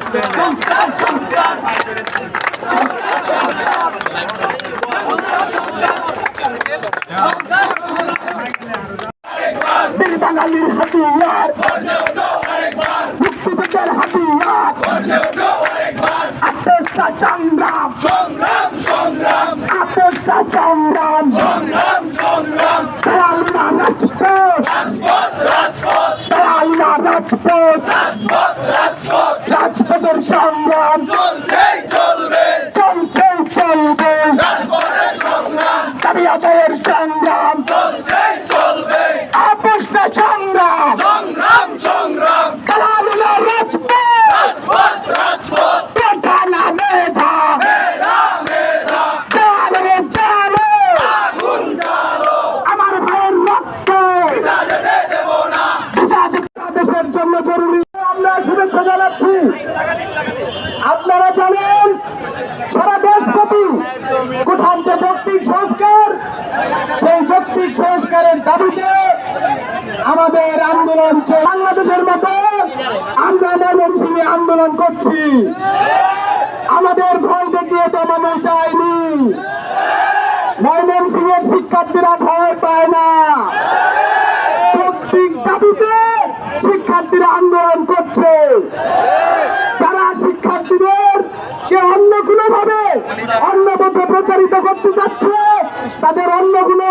সংস্কার সংস্কার বাঙালির হাতিয়ার মুক্তিপেটের হাতিয়ার আপোষা সংগ্রাম সংগ্রাম সংগ্রাম আপোষা সংগ্রাম সংগ্রাম সংগ্রাম দয়ালনা রাজপথ রাজপথ রাজপথ দয়ালনা রাজপথ রাজপথ রাজপথ রাজপথের সংগ্রাম। চলছেই চলবে। চলছেই চলবে। দাবি আদায়ের সংগ্রাম। চলছেই চলবে। সংগ্রাম। আপনারা জানেন সারা দেশব্যাপী কোথাও যে যৌক্তিক সংস্কার। সেই যৌক্তিক সংস্কারের দাবিতে আমাদের আন্দোলন বাংলাদেশের মতো আমরা ময়মনসিংহে আন্দোলন করছি। আমাদের ভয় দেখিয়ে দমানো চাইনি ময়মনসিংহের শিক্ষার্থীরা ভয় পায় না। যৌক্তিক দাবিতে শিক্ষার্থীরা আন্দোলন করছে। কে অন্য কোনো ভাবে অন্য পথে প্রচারিত করতে চাচ্ছে তাদের অন্য কোনো